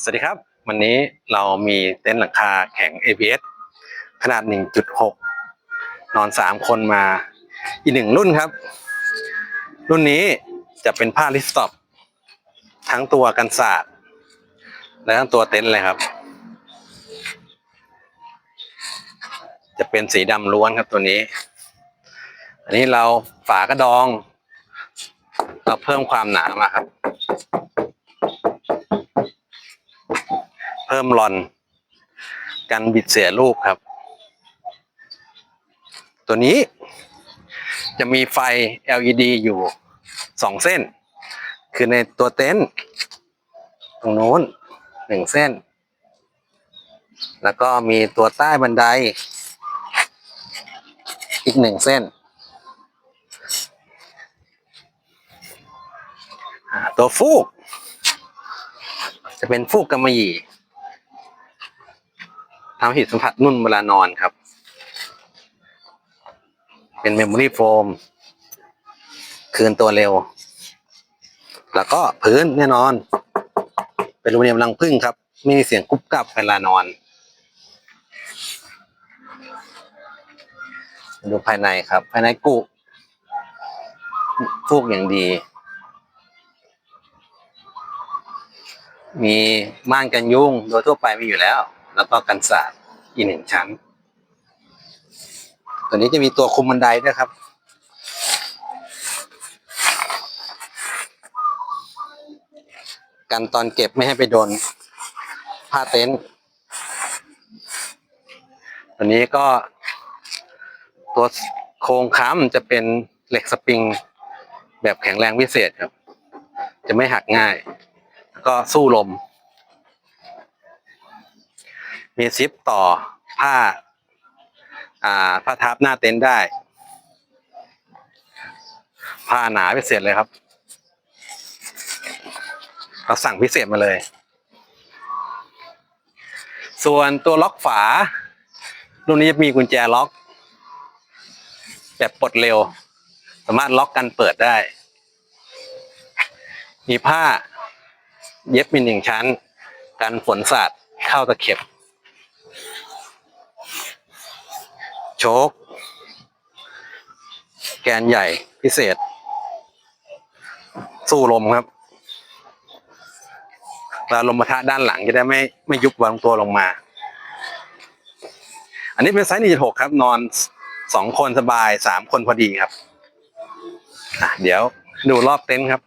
สวัสดีครับ วันนี้เรามีเต็นท์หลังคาแข็ง ABS ขนาด 1.6 นอน 3 คนมาอีกหนึ่งรุ่นครับ รุ่นนี้จะเป็นผ้าลิสต็อปทั้งตัวกันศาสตร์และทั้งตัวเต็นท์เลยครับ จะเป็นสีดำล้วนครับตัวนี้ อันนี้เราฝากระดอง เราเพิ่มความหนามาครับ พิ่มรอน กันบิดเสียรูปครับ ตัวนี้จะมีไฟ LED อยู่สองเส้น คือในตัวเต็นท์ตรงโน้นหนึ่งเส้น แล้วก็มีตัวใต้บันได อีกหนึ่งเส้น ตัวฟูก จะเป็นฟูกกำมะหยี่ ทำให้สัมผัสนุ่นเวลานอนครับ เป็นเมมโมรี่โฟม คืนตัวเร็ว แล้วก็พื้นแน่นอน เป็นอลูมิเนียมรังพึ่งครับ ไม่มีเสียงกุบกับเวลานอน ดูภายในครับ ภายในกุฟูกอย่างดี มีม่านกันยุงโดยทั่วไปมีอยู่แล้ว แล้วก็กันศาสตร์อีกหนึ่งชั้น ตัวนี้จะมีตัวคุมบันไดด้วยครับ กันตอนเก็บไม่ให้ไปโดนผ้าเต็นท์ตัวนี้ก็ ตัวโครงค้ำจะเป็นเหล็กสปริง แบบแข็งแรงพิเศษครับ จะไม่หักง่าย แล้วก็สู้ลม มีซิปต่อผ้า อ่าผ้าทับหน้าเต็นท์ได้ ผ้าหนาพิเศษเลยครับ เราสั่งพิเศษมาเลย ส่วนตัวล็อกฝารุ่นนี้จะมีกุญแจล็อก แบบปลดเร็ว สามารถล็อกกันเปิดได้ มีผ้าเย็บมีหนึ่งชั้น กันฝนสาดเข้าตะเข็บ โชค แกนใหญ่พิเศษ สู้ลมครับเวลาลมปะทะด้านหลังจะได้ไม่ไม่ยุบวางตัวลงมา อันนี้เป็นไซส์1.6ครับ นอนสองคนสบายสามคนพอดีครับ อะ เดี๋ยวดูรอบเต็นท์ครับ